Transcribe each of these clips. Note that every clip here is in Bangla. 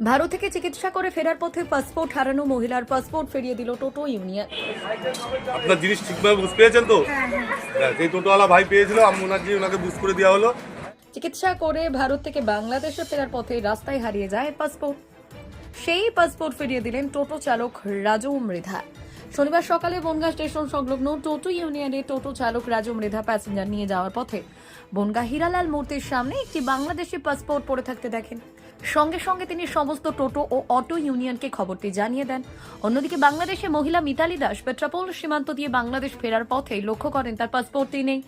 ভারত থেকে চিকিৎসা করে ফেরার পথে পাসপোর্ট হারানো মহিলার পাসপোর্ট ফিরিয়ে দিল টোটো ইউনিয়ন। আপনার জিনিস ঠিকভাবে বুঝ পেয়েছেন তো? হ্যাঁ সেই টোটোওয়ালা ভাই পেয়েছিল আমি ওনাকে বুঝ করে দেওয়া হলো। চিকিৎসা করে ভারত থেকে বাংলাদেশে ফেরার পথে রাস্তায় হারিয়ে যায় পাসপোর্ট। সেই পাসপোর্ট ফিরিয়ে দিলেন টোটো চালক রাজু মৃধা। শনিবার সকালে বনগাঁ স্টেশন সংলগ্ন টোটো ইউনিয়নে টোটো চালক রাজু মৃধা প্যাসেঞ্জার নিয়ে যাওয়ার পথে বনগাঁ হীরালাল মূর্তির সামনে একটি বাংলাদেশি পাসপোর্ট পড়ে থাকতে দেখেন। সঙ্গে সঙ্গে তিনি সমস্ত টোটো ও অটো ইউনিয়নকে খবরটি জানিয়ে দেন। অন্যদিকে বাংলাদেশে মহিলা মিতালি দাস পেট্রাপোল সীমান্ত দিয়ে বাংলাদেশ ফেরার পথে লক্ষ্য করেন, তার পাসপোর্টটি নেই।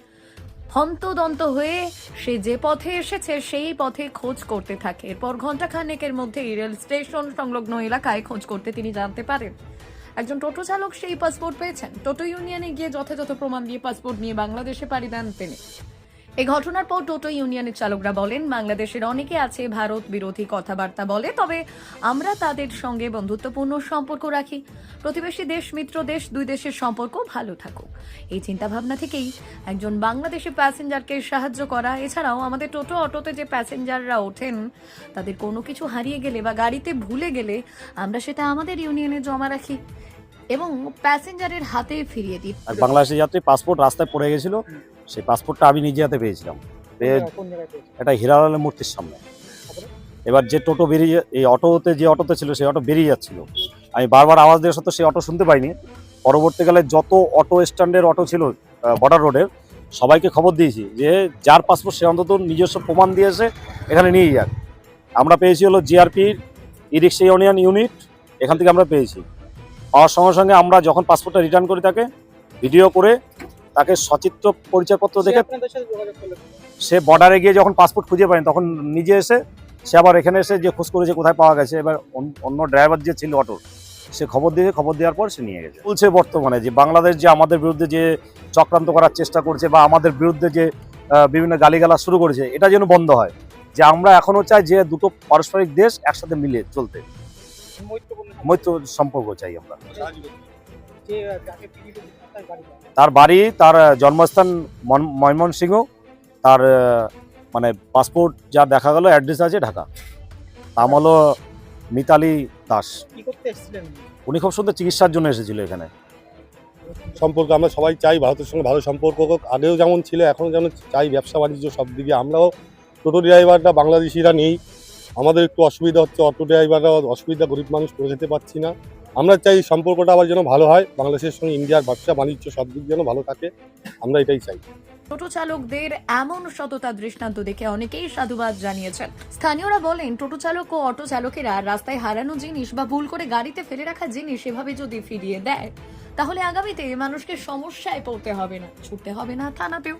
হন্তদন্ত হয়ে সে যে পথে এসেছে, সেই পথে খোঁজ করতে থাকে। এরপর ঘণ্টা খানেকের মধ্যেই রেল স্টেশন সংলগ্ন এলাকায় খোঁজ করতে তিনি জানতে পারেন, একজন টোটো চালক সেই পাসপোর্ট পেয়েছেন। টোটো ইউনিয়নে গিয়ে যথাযথ প্রমাণ দিয়ে পাসপোর্ট নিয়ে বাংলাদেশে পাড়ি দেন তিনি। এই ঘটনার পর টোটো ইউনিয়নের চালকরা বলেন, বাংলাদেশের অনেকে আছে ভারত বিরোধী কথাবার্তা বলে, তবে আমরা তাদের সঙ্গে বন্ধুত্বপূর্ণ সম্পর্ক রাখি। প্রতিবেশী দেশ, মিত্র দেশ, দুই দেশের সম্পর্ক ভালো থাকুক। এই চিন্তাভাবনা থেকেই একজন বাংলাদেশি প্যাসেঞ্জারকে সাহায্য করা। এছাড়াও আমাদের টোটো অটোতে যে প্যাসেঞ্জাররা ওঠেন, তাদের কোনো কিছু হারিয়ে গেলে বা গাড়িতে ভুলে গেলে আমরা সেটা আমাদের ইউনিয়নে জমা রাখি। এবং প্যাসেঞ্জারের হাতে ফিরিয়ে দিই। আর বাংলাদেশি যাত্রী পাসপোর্ট রাস্তায় পড়ে গেছিল সেই পাসপোর্টটা আমি নিজে হাতে পেয়েছিলাম। এটা হিরালালের মূর্তির সামনে। এবার যে টোটো বেরিয়ে এই অটোতে যে অটোতে ছিল সেই অটো বেরিয়ে যাচ্ছিল। আমি বারবার আওয়াজ দেওয়া সত্ত্বেও সেই অটো শুনতে পাইনি। পরবর্তীকালে যত অটো স্ট্যান্ডের অটো ছিল বর্ডার রোডের সবাইকে খবর দিয়েছি যে যার পাসপোর্ট সে অন্তত নিজস্ব প্রমাণ দিয়েছে এখানে নিয়ে যাক। আমরা পেয়েছি হলো জিআরপির ই রিক্সা ইউনিয়ন ইউনিট এখান থেকে আমরা পেয়েছি। পাওয়ার সঙ্গে সঙ্গে আমরা যখন পাসপোর্টটা রিটার্ন করি তাকে ভিডিও করে তাকে সচিত্র পরিচয়পত্র দেখে সে বর্ডারে গিয়ে যখন পাসপোর্ট খুঁজে পায়নি তখন নিজে এসে সে আবার এখানে এসে যে খোঁজ করেছে কোথায় পাওয়া গেছে এবার অন- অন্য ড্রাইভার যে ছিল অটোর সে খবর দিয়ে খবর দেওয়ার পর সে নিয়ে গেছে। বলছে বর্তমানে যে বাংলাদেশ যে আমাদের বিরুদ্ধে যে চক্রান্ত করার চেষ্টা করছে বা আমাদের বিরুদ্ধে যে বিভিন্ন গালিগালা শুরু করেছে এটা যেন বন্ধ হয়। যে আমরা এখনও চাই যে দুটো পারস্পরিক দেশ একসাথে মিলে চলতে। মৈত্র সম্পর্ক চাই আমরা। তার বাড়ি তার বাড়ি তার আহ, জন্মস্থান মন- ময়মনসিংহ। তার মানে পাসপোর্ট যা দেখা গেল অ্যাড্রেস আছে ঢাকা। নাম হলো মিতালি দাস। কি করতে এসেছিলেন উনি? খুব সুন্দর চিকিৎসার জন্য এসেছিল এখানে। সম্পর্ক আমরা সবাই চাই ভারতের সঙ্গে ভালো সম্পর্ক হোক। আগেও যেমন ছিল এখনও যেমন চাই ব্যবসা বাণিজ্য সব দিকে আমরাও টোটো ড্রাইভাররা বাংলাদেশিরা নেই। আমাদের একটু অসুবিধা হচ্ছে, অটো ড্রাইভাররা অসুবিধা, গরিব মানুষ করে যেতে পারছি না। আমরা চাই সম্পর্কটা আবার যেন ভালো হয়, বাংলাদেশের সঙ্গে ইন্ডিয়ার ব্যবসা, বাণিজ্য সব দিক যেন ভালো থাকে, আমরা এটাই চাই। টোটো চালকদের এমন সততা দৃষ্টান্ত দেখে অনেকেই সাধুবাদ জানিয়েছেন। স্থানীয়রা বলেন, টোটো চালক ও অটো চালকেরা রাস্তায় হারানো জিনিস বা ভুল করে গাড়িতে ফেলে রাখা জিনিস এভাবে যদি ফিরিয়ে দেয়, তাহলে আগামীতে মানুষকে সমস্যায় পড়তে হবে না, ছুটতে হবে না থানাতেও।